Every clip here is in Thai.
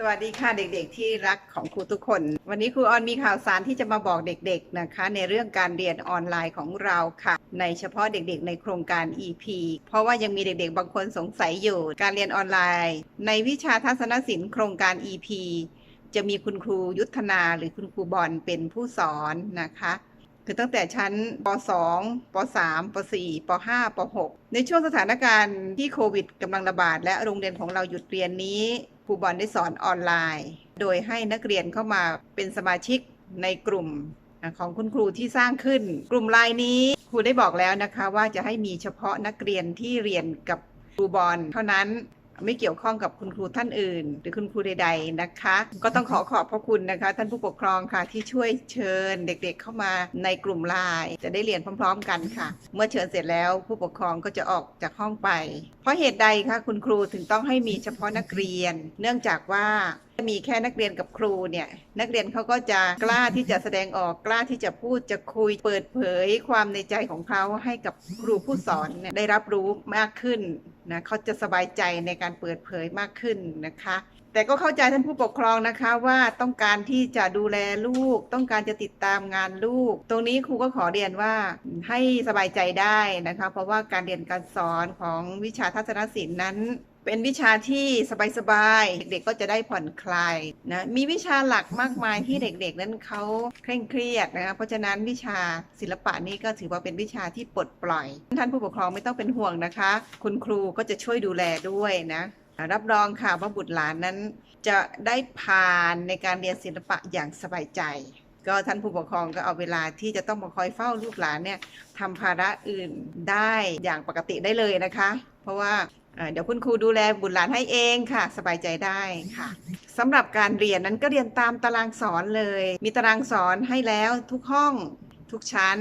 สวัสดีค่ะเด็กๆ ที่รักของครูทุกคน วันนี้ครูออนมีข่าวสารที่จะมาบอกเด็กๆนะคะ ในเรื่องการเรียนออนไลน์ของเราค่ะ ในเฉพาะเด็กๆ ในโครงการ EP เพราะว่ายังมีเด็กๆ บางคนสงสัยอยู่การเรียนออนไลน์ ในวิชาทัศนศิลป์โครงการ EP จะมีคุณครูยุทธนาหรือคุณครูบอลเป็นผู้สอนนะคะคือตั้งแต่ชั้นป .2 ป .3 ป .4 ป .5 ป .6 ในช่วงสถานการณ์ที่โควิดกำลังระบาดและโรงเรียนของเราหยุดเรียนนี้ ครูบอลได้สอนออนไลน์ โดยให้นักเรียนเข้ามาเป็นสมาชิกในกลุ่มของคุณครูที่สร้างขึ้น กลุ่มไลน์นี้ครูได้บอกแล้วนะคะว่าจะให้มีเฉพาะนักเรียนที่เรียนกับครูบอลเท่านั้น ไม่เกี่ยวข้องกับคุณครูท่านอื่น หรือคุณครูใด ๆนะคะ ก็ต้องขอขอบพระคุณนะคะ ท่านผู้ปกครองค่ะที่ช่วยเชิญเด็กๆเข้ามาในกลุ่มไลน์จะได้เรียนพร้อม ๆ กันค่ะ เมื่อเชิญเสร็จแล้วผู้ปกครองก็จะออกจากห้องไป เพราะเหตุใดคะคุณครูถึงต้องให้มีเฉพาะนักเรียน เนื่องจากว่า มีแค่นักเรียนกับครูเนี่ยนักเรียนเขาก็จะกล้าที่จะแสดงออกกล้าที่จะพูดจะคุยเปิดเผยความในใจของเขาให้กับครูผู้สอนเนี่ยได้รับรู้มากขึ้นนะเขาจะสบายใจในการเปิดเผยมากขึ้นนะคะ แต่ก็เข้าใจท่านผู้ปกครองนะคะว่าต้องการที่จะดูแลลูก ต้องการจะติดตามงานลูก ตรงนี้ครูก็ขอเรียนว่าให้สบายใจได้นะคะ เพราะว่าการเรียนการสอนของวิชาทัศนศิลป์นั้น เป็นวิชาที่สบายๆ เด็กๆก็จะได้ผ่อนคลายนะมีวิชาหลักมากมายที่เด็กๆ นั้นเขาเคร่งเครียดนะคะเพราะฉะนั้นวิชาศิลปะนี้ก็ถือว่าเป็นวิชาที่ปลดปล่อย ท่านผู้ปกครองไม่ต้องเป็นห่วงนะคะ คุณครูก็จะช่วยดูแลด้วยนะรับรองค่ะว่าบุตรหลานนั้น จะได้ผ่านในการเรียนศิลปะอย่างสบายใจ ก็ท่านผู้ปกครองก็เอาเวลาที่จะต้องมาคอยเฝ้าลูกหลานเนี่ยทำภาระอื่นได้อย่างปกติได้เลยนะคะ เพราะว่า เดี๋ยวคุณครูดูแลบุตรหลานให้เองค่ะ สบายใจได้ค่ะสำหรับการเรียนนั้นก็เรียนตามตารางสอนเลย มีตารางสอนให้แล้วทุกห้องทุกชั้น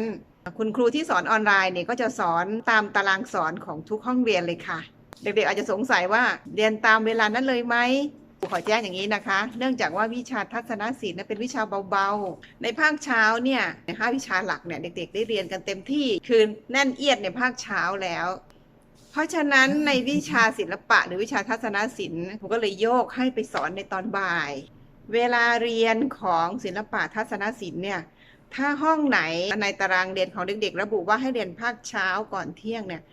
คุณครูที่สอนออนไลน์เนี่ยก็จะสอนตามตารางสอนของทุกห้องเรียนเลยค่ะ เด็กๆอาจจะสงสัยว่าเรียนตามเวลานั้นเลยไหมขอแจ้งอย่างนี้นะคะ เนื่องจากว่าวิชาทัศนศิลป์เป็นวิชาเบาๆ ในภาคเช้าเนี่ยห้าวิชาหลักเนี่ยเด็กๆ ได้เรียนกันเต็มที่ คือแน่นเอียดในภาคเช้าแล้ว เพราะฉะนั้นในวิชาศิลปะ หรือวิชาทัศนศิลป์ผมก็เลยโยกให้ไปสอนในตอนบ่าย เวลาเรียนของศิลปะทัศนศิลป์เนี่ยถ้าห้องไหนในตารางเรียนของเด็กๆ ระบุว่าให้เรียนภาคเช้าก่อนเที่ยงเนี่ย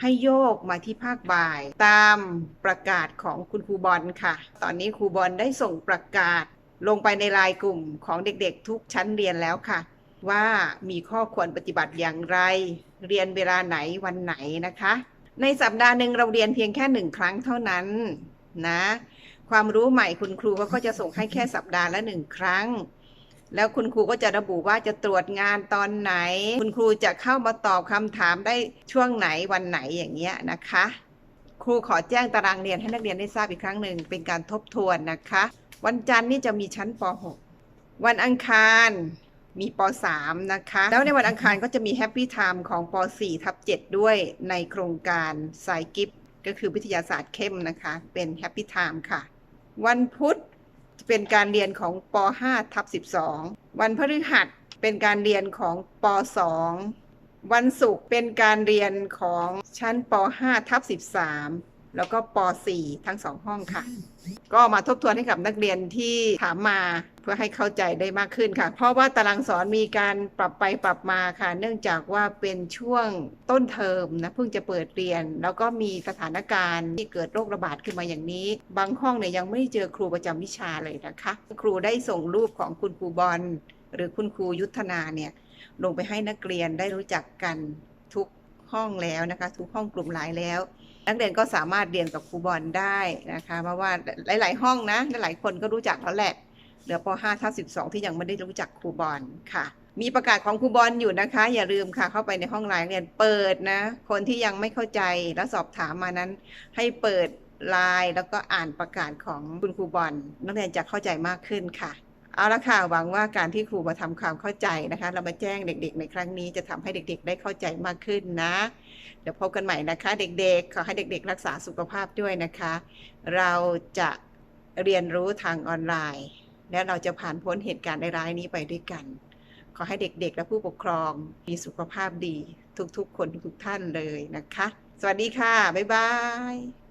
ให้โยกมาที่ภาคบ่าย ตามประกาศของคุณครูบอลค่ะ ตอนนี้ครูบอลได้ส่งประกาศลงไปในรายกลุ่มของเด็กๆ ทุกชั้นเรียนแล้วค่ะ ว่ามีข้อควรปฏิบัติอย่างไร เรียนเวลาไหนวันไหนนะคะ ในสัปดาห์หนึ่งเราเรียนเพียงแค่หนึ่งครั้งเท่านั้นนะ ความรู้ใหม่คุณครูก็จะส่งให้แค่สัปดาห์ละหนึ่งครั้ง แล้วคุณครูก็จะระบุว่าจะตรวจงานตอนไหน คุณครูจะเข้ามาตอบคำถามได้ช่วงไหนวันไหนอย่างเงี้ยนะคะ ครูขอแจ้งตารางเรียนให้นักเรียนได้ทราบอีกครั้งหนึ่งเป็นการทบทวนนะคะ วันจันทร์นี่จะมีชั้นป .6 วันอังคาร มีป .3 นะคะ แล้วในวันอังคารก็จะมีแฮปปี้ไทม์ของป .4 ทับ 7 ด้วยในโครงการสายกิฟก็คือวิทยาศาสตร์เข้มนะคะ เป็นแฮปปี้ไทม์ค่ะ วันพุธเป็นการเรียนของป .5 ทับ 12 วันพฤหัสเป็นการเรียนของป .2 วันศุกร์เป็นการเรียนของชั้นป .5 ทับ 13 แล้วก็ป .4 ทั้งสองห้องค่ะ ก็มาทบทวนให้กับนักเรียนที่ถามมาเพื่อให้เข้าใจได้มากขึ้นค่ะ เพราะว่าตารางสอนมีการปรับไปปรับมาค่ะ เนื่องจากว่าเป็นช่วงต้นเทอมนะเพิ่งจะเปิดเรียน แล้วก็มีสถานการณ์ที่เกิดโรคระบาดขึ้นมาอย่างนี้ บางห้องเนี่ยยังไม่เจอครูประจำวิชาเลยนะคะ ครูได้ส่งรูปของคุณครูบอลหรือคุณครูยุทธนาเนี่ยลงไปให้นักเรียนได้รู้จักกันทุกห้องแล้วนะคะ ทุกห้องกลุ่มหลายแล้ว นักเรียนก็สามารถเรียนกับครูบอลได้นะคะ เพราะว่าหลาย ๆ ห้องนะหลายคนก็รู้จักแล้วแหละเหลือป .5 ทับ12 ที่ยังไม่ได้รู้จักครูบอลค่ะ มีประกาศของครูบอลอยู่นะคะ อย่าลืมค่ะ เข้าไปในห้องไลน์เรียนเปิดนะ คนที่ยังไม่เข้าใจแล้วสอบถามมานั้น ให้เปิดไลน์แล้วก็อ่านประกาศของคุณครูบอลนักเรียนจะเข้าใจมากขึ้นค่ะ เอาละค่ะหวังว่าการที่ครูมาทำความเข้าใจนะคะ เรามาแจ้งเด็ก ๆ ในครั้งนี้จะทำให้เด็ก ๆ ได้เข้าใจมากขึ้นนะ เดี๋ยวพบกันใหม่นะคะ เด็กๆ ขอให้เด็ก ๆ รักษาสุขภาพด้วยนะคะ เราจะเรียนรู้ทางออนไลน์ และเราจะผ่านพ้นเหตุการณ์ร้ายนี้ไปด้วยกัน ขอให้เด็กๆ และผู้ปกครองมีสุขภาพดี ทุกๆ คนทุกๆท่านเลยนะคะ สวัสดีค่ะบ๊ายบาย